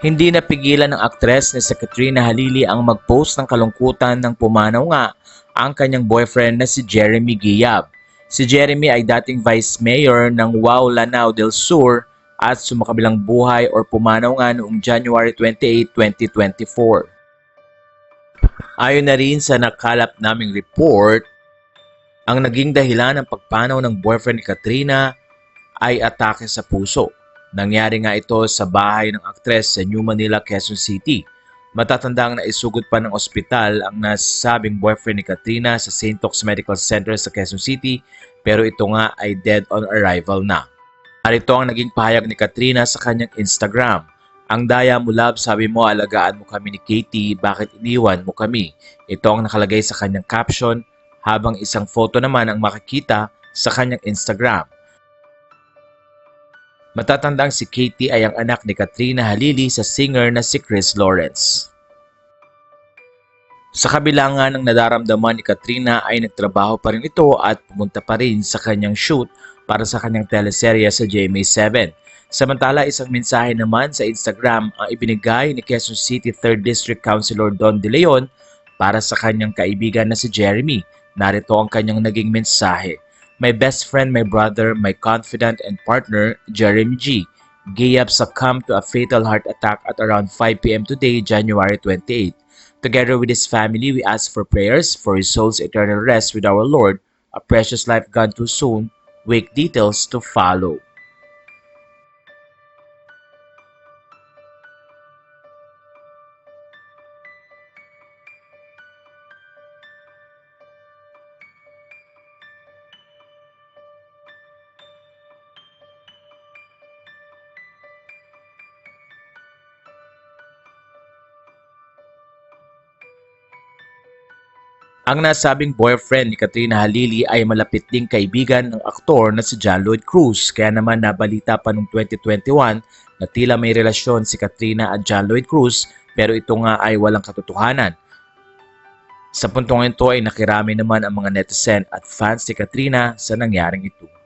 Hindi napigilan ng aktres na si Katrina Halili ang mag-post ng kalungkutan ng pumanaw nga ang kanyang boyfriend na si Jeremy Giab. Si Jeremy ay dating vice mayor ng Wow Lanao del Sur at sumakabilang buhay or pumanaw nga noong January 28, 2024. Ayon na rin sa nakalap naming report, ang naging dahilan ng pagpanaw ng boyfriend ni Katrina ay atake sa puso. Nangyari nga ito sa bahay ng aktres sa New Manila, Quezon City. Matatandang na isugod pa ng ospital ang nasabing boyfriend ni Katrina sa St. Tox Medical Center sa Quezon City pero ito nga ay dead on arrival na. Narito ang naging pahayag ni Katrina sa kanyang Instagram. Ang daya mo love, sabi mo alagaan mo kami ni Katie, bakit iniwan mo kami? Ito ang nakalagay sa kanyang caption habang isang photo naman ang makikita sa kanyang Instagram. Matatandang si Katie ay ang anak ni Katrina Halili sa singer na si Chris Lawrence. Sa kabila ng nadaramdaman ni Katrina ay nagtrabaho pa rin ito at pumunta pa rin sa kanyang shoot para sa kanyang teleserye sa GMA7. Samantala isang mensahe naman sa Instagram ang ibinigay ni Quezon City 3rd District Councilor Don De Leon para sa kanyang kaibigan na si Jeremy. Narito ang kanyang naging mensahe. My best friend, my brother, my confidant and partner, Jeremy G. Gayab succumbed to a fatal heart attack at around 5 p.m. today, January 28. Together with his family, we ask for prayers for his soul's eternal rest with our Lord, a precious life gone too soon. Wake details to follow. Ang nasabing boyfriend ni Katrina Halili ay malapit ding kaibigan ng aktor na si John Lloyd Cruz. Kaya naman nabalita pa noong 2021 na tila may relasyon si Katrina at John Lloyd Cruz pero ito nga ay walang katotohanan. Sa puntong ito ay nakirami naman ang mga netizen at fans ni Katrina sa nangyaring ito.